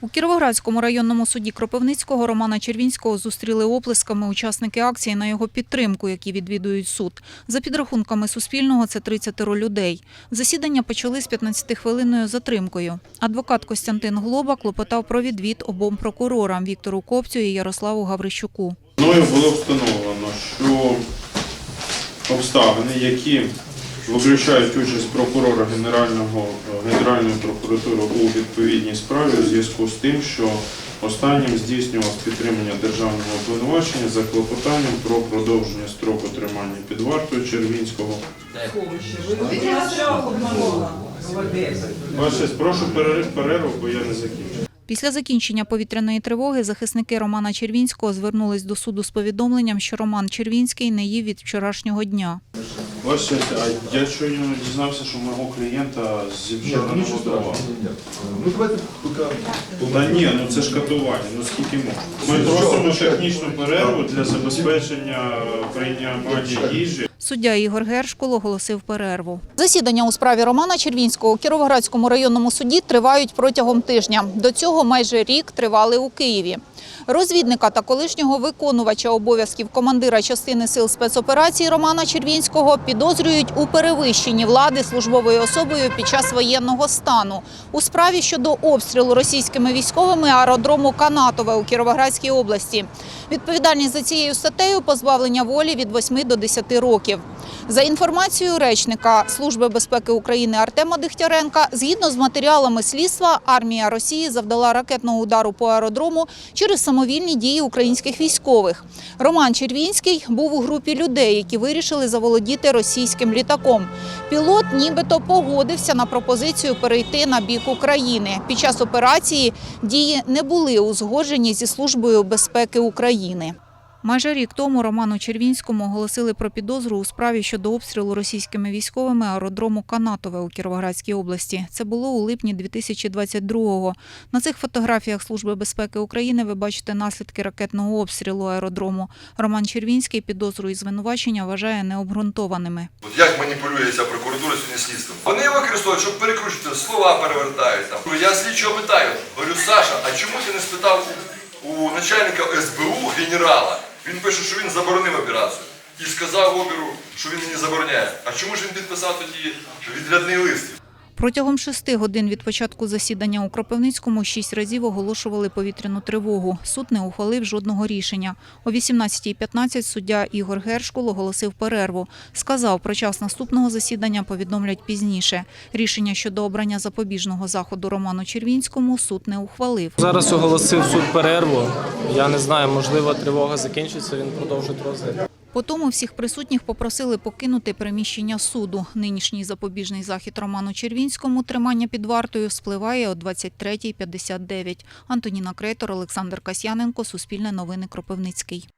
У Кіровоградському районному суді Кропивницького Романа Червінського зустріли оплесками учасники акції на його підтримку, які відвідують суд. За підрахунками Суспільного, це 30 людей. Засідання почали з 15-хвилинною затримкою. Адвокат Костянтин Глоба клопотав про відвід обом прокурорам Віктору Копцю і Ярославу Гаврищуку. Мною було встановлено, що обставини, які виключають участь прокурора Генерального, Генеральної прокуратури у відповідній справі у зв'язку з тим, що останнім здійснював підтримання державного обвинувачення за клопотанням про продовження строку тримання під вартою Червінського. Честь, прошу перерив перерву, бо я не закінчив. Після закінчення повітряної тривоги захисники Романа Червінського звернулись до суду з повідомленням, що Роман Червінський не їв від вчорашнього дня. Ваша честь, а я щойно дізнався, що мого клієнта зі вчора не. Ну давайте поки. Та ні, ну це ж катування, ну скільки можна. Ми просимо технічну перерву для забезпечення прийняття їжі. Суддя Ігор Гершкул оголосив перерву. Засідання у справі Романа Червінського у Кіровоградському районному суді тривають протягом тижня. До цього майже рік тривали у Києві. Розвідника та колишнього виконувача обов'язків командира частини сил спецоперації Романа Червінського підозрюють у перевищенні влади службовою особою під час воєнного стану у справі щодо обстрілу російськими військовими аеродрому Канатове у Кіровоградській області. Відповідальність за цією статтею позбавлення волі від 8 до 10 років. За інформацією речника Служби безпеки України Артема Дихтяренка, згідно з матеріалами слідства, армія Росії завдала ракетного удару по аеродрому через самовільні дії українських військових. Роман Червінський був у групі людей, які вирішили заволодіти російським літаком. Пілот нібито погодився на пропозицію перейти на бік України. Під час операції дії не були узгоджені зі Службою безпеки України. Майже рік тому Роману Червінському оголосили про підозру у справі щодо обстрілу російськими військовими аеродрому Канатове у Кіровоградській області. Це було у липні 2022-го. На цих фотографіях Служби безпеки України ви бачите наслідки ракетного обстрілу аеродрому. Роман Червінський підозру і звинувачення вважає необґрунтованими. Як маніпулює ця прокуратура сьогодні слідством? Вони використовують, щоб перекручувати, слова перевертають там. Я слідчого питаю, говорю, Саша, а чому ти не спитав у начальника СБУ генерала? Він пише, що він заборонив операцію. І сказав обіру, що він мені забороняє. А чому ж він підписав тоді відрядний лист? Протягом шести годин від початку засідання у Кропивницькому шість разів оголошували повітряну тривогу. Суд не ухвалив жодного рішення. О 18.15 суддя Ігор Гершкул оголосив перерву. Сказав, про час наступного засідання повідомлять пізніше. Рішення щодо обрання запобіжного заходу Роману Червінському суд не ухвалив. Зараз оголосив суд перерву. Я не знаю, можливо, тривога закінчиться, він продовжить розгляд. Потому всіх присутніх попросили покинути приміщення суду. Нинішній запобіжний захід Роману Червінському тримання під вартою спливає о 23.59. Антоніна Крейтор, Олександр Касьяненко, Суспільне новини Кропивницький.